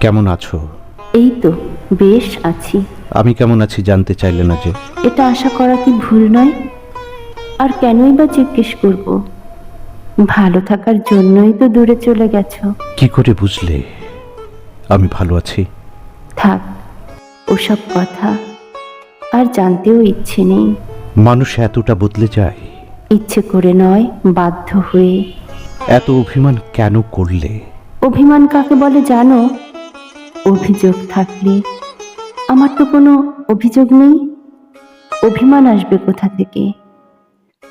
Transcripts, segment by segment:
কেমন আছো? এই তো বেশ আছি। আমি কেমন আছি জানতে চাইলে না যে? এটা আশা করা কি ভুল নয়? আর কেনই বা জিজ্ঞেস করব? ভালো থাকার জন্যই তো দূরে চলে গেছো। কি করে বুঝলে? আমি ভালো আছি। থাক ওসব কথা আর জানতেও ইচ্ছে নেই। মানুষ এতটা বদলে যায়। ইচ্ছে করে নয় বাধ্য হয়ে। এত অভিমান কেন করলে? অভিমান কাকে বলে জানো? অভিযোগ থাকলে? আমার তো কোনো অভিযোগ নেই। অভিমান আসবে কোথা থেকে?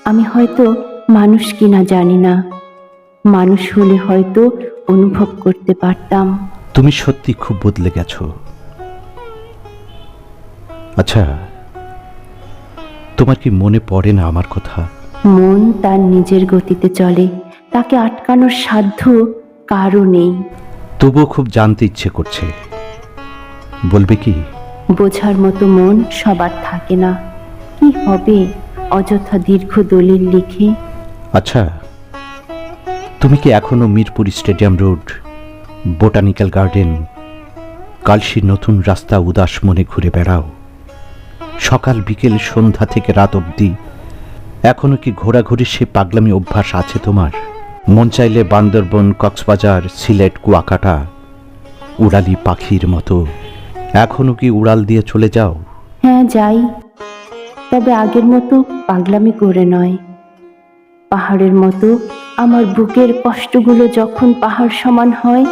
আমি হয়তো মানুষ কিনা জানি না। মানুষ হলে হয়তো অনুভব করতে পারতাম। তুমি সত্যি খুব বদলে গেছো। আচ্ছা তোমার কি মনে পড়ে না আমার কথা? মন তার নিজের গতিতে চলে। তাকে আটকানোর সাধ্য কারও নেই। তবুও খুব জানতে ইচ্ছে করছে। বলবে কি? বোঝার মতো মন সবার থাকে না। কি হবে অযথা দীর্ঘ দলিল লিখে? আচ্ছা তুমি কি এখনও Mirpur stadium road botanical garden Kalshi নতুন রাস্তা উদাস মনে ঘুরে বেড়াও? সকাল বিকেল সন্ধ্যা থেকে রাত অবধি এখনও কি ঘোরাঘুরি সে পাগলামি অভ্যাস আছে তোমার? মন চাইলে বান্দরবন কক্সবাজার সিলেট কুয়াকাটা উড়ালি পাখির মতো এখনও কি উড়াল দিয়ে চলে যাও? হ্যাঁ যাই। তবে আগের মতো পাগলামি করে নয়। পাহাড়ের মতো আমার বুকের কষ্টগুলো যখন পাহাড় সমান হয়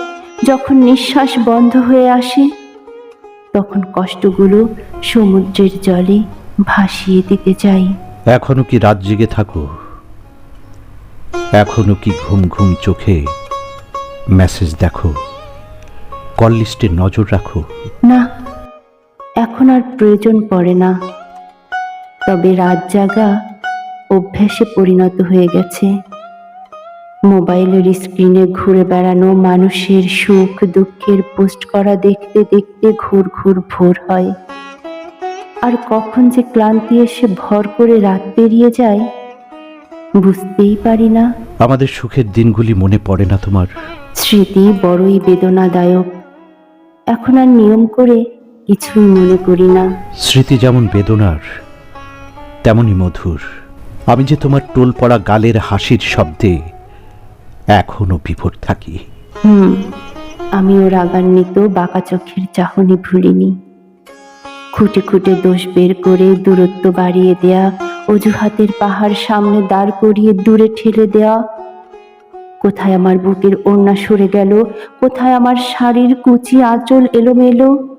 যখন নিঃশ্বাস বন্ধ হয়ে আসে তখন কষ্টগুলো সমুদ্রের জলে ভাসিয়ে দিতে চাই। এখনও কি রাত জেগে থাকো? এখনও কি ঘুম ঘুম চোখে মেসেজ দেখো? কল লিস্টে নজর রাখো। না এখন আর প্রয়োজন পড়ে না। তবে রাত জাগা অভ্যাসে পরিণত হয়ে গেছে। মোবাইলের স্ক্রিনে ঘুরে বেড়ানো মানুষের সুখ দুঃখের পোস্ট করা দেখতে দেখতে ঘুর ঘুর ভোর হয়। আর কখন যে ক্লান্তি এসে ভর করে রাত পেরিয়ে যায় বুঝতেই পারি না। আমাদের সুখের দিনগুলি মনে পড়ে না তোমার। স্মৃতি বড়ই বেদনাদায়ক। এখন আর নিয়ম করে কিছুই মনে করি না। স্মৃতি যেমন বেদনার তেমনই মধুর। আমি যে তোমার টোল পড়া গালের হাসির শব্দে এখনও বিভোর থাকি। হুম আমি আমিও রাগান্বিত বাঁকা চোখের চাহনি ভুলিনি। খুঁটে খুঁটে দোষ বের করে দূরত্ব বাড়িয়ে দেয়া অজুহাতের পাহাড় সামনে দাঁড় করিয়ে দূরে ঠেলে দেয়া কোথায় আমার বুকের ওড়না সরে গেল? কোথায় আমার শাড়ির কুচি আঁচল এলোমেলো?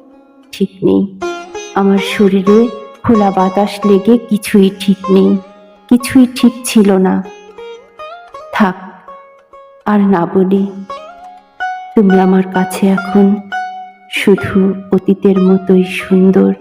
ঠিক নেই। আমার শরীরে খোলা বাতাস লেগে কিছুই ঠিক নেই। কিছুই ঠিক ছিল না। থাক, আর না বলি। তুমি আমার কাছে এখন শুধু অতীতের মতোই সুন্দর।